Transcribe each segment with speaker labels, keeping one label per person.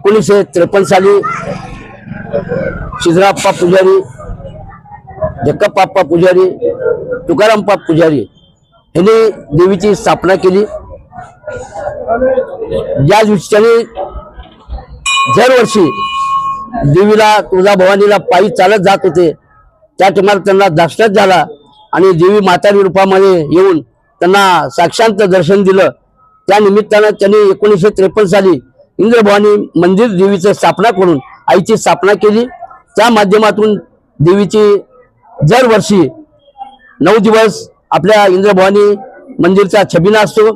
Speaker 1: एकोणीसशे त्रेपन्न साली शिजराप्पा पुजारी जक्कप्पा पुजारी तुकारामप्पा पुजारी यांनी देवीची स्थापना केली. ज्या दिवशी त्यांनी दरवर्षी देवीला तुळजाभवानीला पायी चालत जात होते त्या टायमाला त्यांना दाष्टात झाला आणि देवी मातारी रूपामध्ये येऊन त्यांना साक्षांत दर्शन दिलं. त्या निमित्तानं त्यांनी एकोणीसशे त्रेपन्न साली इंद्रभवानी मंदिर देवीचं स्थापना करून आईची स्थापना केली. त्या माध्यमातून देवीची दरवर्षी नऊ दिवस आपल्या इंद्रभवानी मंदिरचा छबिना असतो.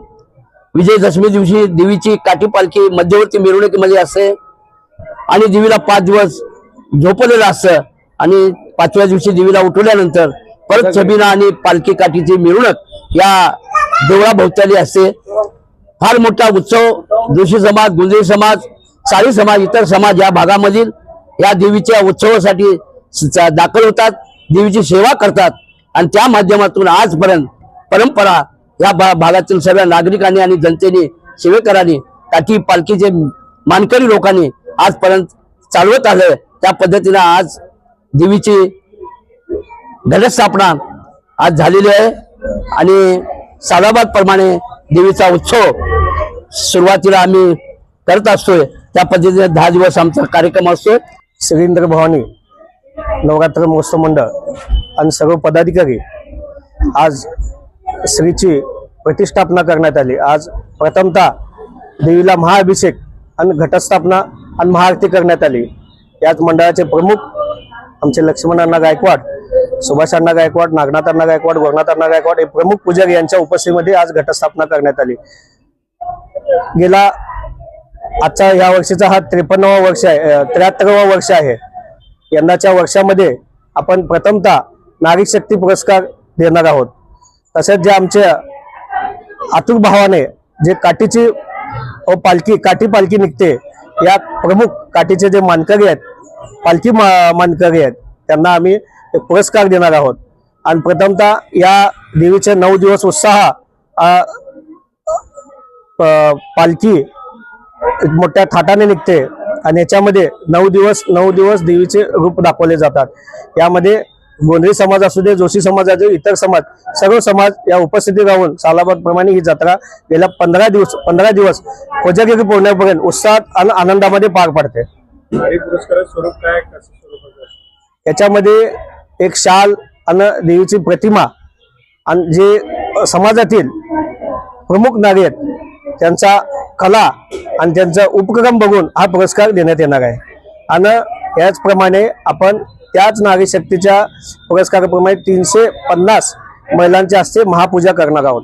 Speaker 1: विजयदशमी दिवशी देवीची काठी पालखी मध्यवर्ती मिरवणुकीमध्ये असते. आणि देवीला पाच दिवस झोपलेलं असतं. आणि पाचव्या दिवशी देवीला उठवल्यानंतर परत छबिना आणि पालखी काठीची मिरवणूक या देवळाभोवताली असते. फार मोठा उत्सव जोशी समाज गुंजरी समाज साळी समाज इतर समाज या भागामधील या देवीच्या उत्सवासाठी दाखल होतात देवीची सेवा करतात. आणि त्या माध्यमातून आजपर्यंत परंपरा या भा- भागातील सगळ्या नागरिकांनी आणि जनतेने सेवेकरांनी काठी पालखीचे मानकरी लोकांनी आजपर्यंत चालवत आलं त्या पद्धतीनं आज देवीची घटस्थापना आज झालेली आहे. आणि सालाबाद प्रमाणे देवीचा उत्सव सुरुवातीला आम्ही करत असतोय. त्या पद्धतीने दहा दिवस आमचा कार्यक्रम असतो
Speaker 2: श्रींद्र भवानी नवरात्र महोत्सव मंडळ आणि सर्व पदाधिकारी आज श्रीची प्रतिष्ठापना करण्यात आली. आज प्रथमतः देवीला महाअभिषेक आणि घटस्थापना आणि महाआरती करण्यात आली. याच मंडळाचे प्रमुख आमचे लक्ष्मण अण्णा गायकवाड सुभाष अण्णा गायकवाड नागनाथ अण्णा गायकवाड गोरनाथ अण्णा गायकवाड हे प्रमुख पुजारी यांच्या उपस्थितीमध्ये आज घटस्थापना करण्यात आली. गेला. आजचा या वर्षीचा हा त्रेपन्नवा वर्ष आहे त्र्याहत्तरावा वर्ष आहे. यंदाच्या वर्षामध्ये आपण प्रथमतः नारी शक्ती पुरस्कार देणार आहोत. तसेच जे आमच्या आतुर भावाने जे काठीची व पालखी काठी पालखी निघते या प्रमुख काठीचे जे मानकरी आहेत पालखी मा- मानकरी आहेत त्यांना आम्ही पुरस्कार देणार आहोत. आणि प्रथमतः या देवीचे नऊ दिवस उत्साह पालखी मोठ्या थाटाने निघते आणि याच्यामध्ये नऊ दिवस नऊ दिवस देवीचे रूप दाखवले जातात यामध्ये गोंधळी समाज असू दे जोशी समाज असू दे इतर समाज सर्व समाज या उपस्थिती राहून सालाबाद प्रमाणे ही जत्रा गेल्या पंधरा दिवस पंधरा दिवस कोजागिरी पौर्णिमेपर्यंत उत्साहात आणि आनंदामध्ये पार पडते? याच्यामध्ये एक शाल आणि देवीची प्रतिमा आणि जे समाजातील प्रमुख नारी आहेत त्यांचा कला आणि त्यांचा उपक्रम बघून हा पुरस्कार देण्यात येणार आहे. आणि याचप्रमाणे आपण त्याच नारी शक्तीच्या पुरस्काराप्रमाणे तीनशे पन्नास महिलांच्या हस्ते महापूजा करणार आहोत.